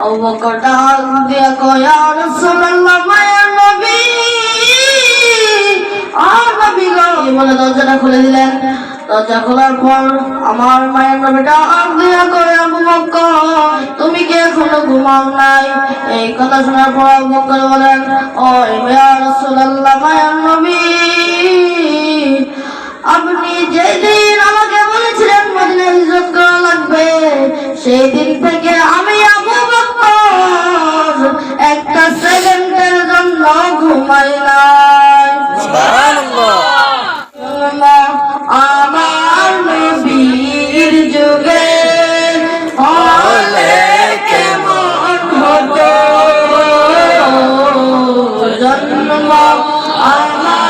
আবু বকর ডাক দিয়া কয় নবী আর নবী গো বলে দরজাটা খুলে দিলেন দরজা খোলার পর আমার মায়ের নবী ডাক দিয়া কয় আবু বকর তুমি কি এখনও ঘুমাও নাই এই কথা শোনার পর আবু বকর বলেন ও ইয়া রাসূলুল্লাহ মায়া নবী আপনি যেদিন আমাকে বলেছিলেন মদিনা হিজরত করা লাগবে সেই দিন থেকে তোমায় নয় আমার নবীর জন্ম আমার